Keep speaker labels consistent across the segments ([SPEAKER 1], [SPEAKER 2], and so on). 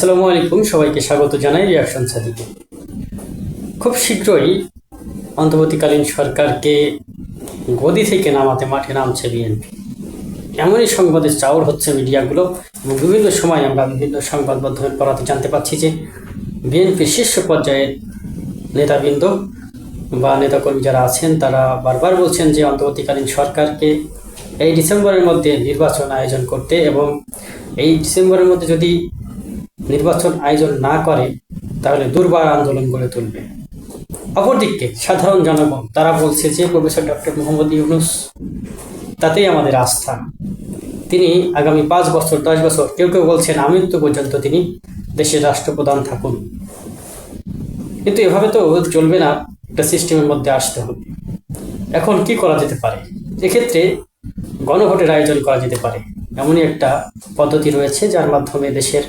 [SPEAKER 1] আসসালামু আলাইকুম, সবাইকে স্বাগত জানাই রিয়াকশন সাদিকে। খুব শীঘ্রই অন্তর্বর্তীকালীন সরকারকে গদি থেকে নামাতে মাঠে নামছে বিএনপি। এমনই সংবাদের চাউর হচ্ছে মিডিয়াগুলো এবং বিভিন্ন সময় আমরা বিভিন্ন সংবাদ মাধ্যমের পড়াতে জানতে পাচ্ছি যে বিএনপির শীর্ষ পর্যায়ের নেতাবৃন্দ বা নেতাকর্মী যারা আছেন, তারা বারবার বলছেন যে অন্তর্বর্তীকালীন সরকারকে এই ডিসেম্বরের মধ্যে নির্বাচন আয়োজন করতে এবং এই ডিসেম্বরের মধ্যে যদি নির্বাচন আয়োজন না করে, তাহলে দুর্বার আন্দোলন গড়ে তুলবে। অপরদিকে, সাধারণ জনগণ, তারা বলছে যে, প্রফেসর ডক্টর মোহাম্মদ ইউনুস, তাতেই আমাদের আস্থা। তিনি আগামী পাঁচ বছর, দশ বছর, কেউ কেউ বলছেন আমৃত্যু পর্যন্ত তিনি দেশের রাষ্ট্রপ্রধান থাকুন। কিন্তু এভাবে তো চলবে না, একটা সিস্টেমের মধ্যে আসতে হবে। এখন কি করা যেতে পারে? এক্ষেত্রে গণভোটের আয়োজন করা যেতে পারে। এমনই একটা পদ্ধতি রয়েছে, যার মাধ্যমে দেশের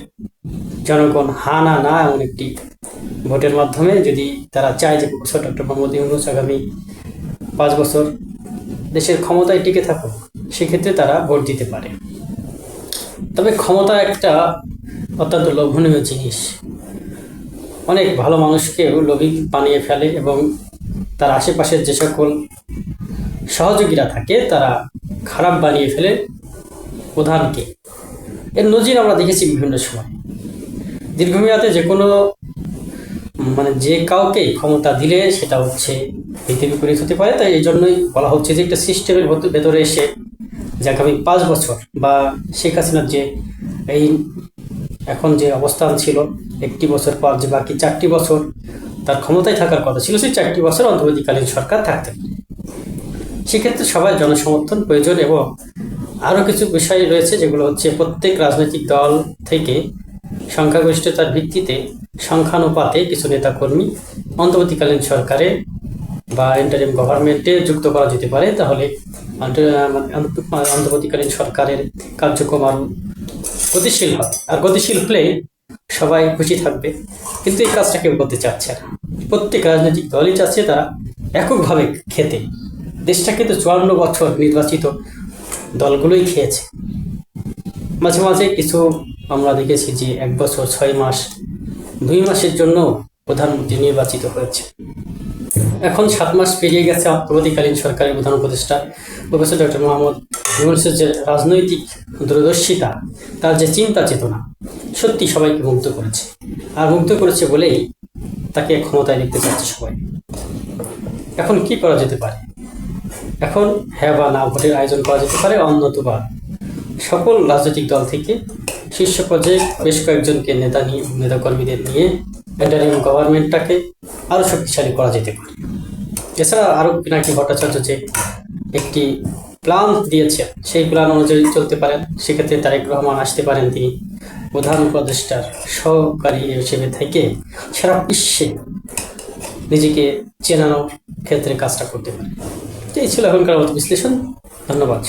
[SPEAKER 1] জনগণ হা না না এমন একটি ভোটের মাধ্যমে যদি তারা চায় যে প্রফেসর ডক্টর মোহাম্মদ ইউনুস আগামী পাঁচ বছর দেশের ক্ষমতায় টিকে থাকুক, সেক্ষেত্রে তারা ভোট দিতে পারে। তবে ক্ষমতা একটা অত্যন্ত লোভনীয় জিনিস। অনেক ভালো মানুষকেও লোভী বানিয়ে ফেলে এবং তার আশেপাশের যে সকল সহযোগীরা থাকে, তারা খারাপ বানিয়ে ফেলে প্রধানকে। এর নজির আমরা দেখেছি বিভিন্ন সময়। দীর্ঘমেয়াদে যে কোনো মানে যে কাউকে ক্ষমতা দিলে সেটা হচ্ছে নীতি বিপরীত হতে পারে। তাই এই জন্যই বলা হচ্ছে যে একটা সিস্টেমের ভেতরে এসে যে আগামী পাঁচ বছর বা শেখ হাসিনার যে এই এখন যে অবস্থান ছিল, একটি বছর পর যে বাকি চারটি বছর তার ক্ষমতায় থাকার কথা ছিল, সেই চারটি বছর অন্তর্বর্তীকালীন সরকার থাকতে সেক্ষেত্রে সবাই জনসমর্থন প্রয়োজন এবং আরও কিছু বিষয় রয়েছে যেগুলো হচ্ছে প্রত্যেক রাজনৈতিক দল থেকে সংখ্যাগরিষ্ঠতার ভিত্তিতে সংখ্যানুপাতে কিছু নেতাকর্মী অন্তর্বর্তীকালীন সরকারে বা ইন্টারিম গভর্নমেন্টে যুক্ত করা যেতে পারে, তাহলে অন্ত- অন্তর্বর্তীকালীন সরকারের কার্যক্রম আরও গতিশীল হবে। আর গতিশীল হলে সবাই খুশি থাকবে, কিন্তু এই কাজটা কেউ করতে চাচ্ছে না। প্রত্যেক রাজনৈতিক দলই চাচ্ছে তারা এককভাবে খেতে। দেশটা কিন্তু চুয়ান্ন বছর নির্বাচিত দলগুলোই খেয়েছে। মাঝে মাঝে কিছু আমরা দেখেছি যে এক বছর ছয় মাস, দুই মাসের জন্য প্রধানমন্ত্রী নির্বাচিত হয়েছে। এখন সাত মাস পেরিয়ে গেছে অন্তর্বর্তীকালীন সরকারের প্রধান উপদেষ্টা প্রফেসর ডক্টর মোহাম্মদ ইউনুসের যে রাজনৈতিক দূরদর্শিতা, তার যে চিন্তা চেতনা, সত্যি সবাইকে মুগ্ধ করেছে। আর মুগ্ধ করেছে বলেই তাকে ক্ষমতায় দেখতে চাচ্ছে সবাই। এখন কি করা যেতে পারে? এখন হ্যাঁ বা না ভোটের আয়োজন করা যেতে পারে, অন্যতবা সকল রাজনৈতিক দল থেকে শীর্ষ পর্যায়ে বেশ কয়েকজনকে নেতা নিয়ে, নেতাকর্মীদের নিয়ে ইন্টারিম গভর্নমেন্টটাকে আরও শক্তিশালী করা যেতে পারে। এছাড়া আরও পিনাকি ভট্টাচার্য যে একটি প্ল্যান দিয়েছেন, সেই প্ল্যান অনুযায়ী চলতে পারেন। সেক্ষেত্রে তারেক রহমান আসতে পারেন তিনি। প্রধান উপদেষ্টার সহকারী হিসেবে থেকে সারা বিশ্বে নিজেকে চেনানোর ক্ষেত্রে কাজটা করতে পারে এই ছিল এখনকার মতো বিশ্লেষণ। ধন্যবাদ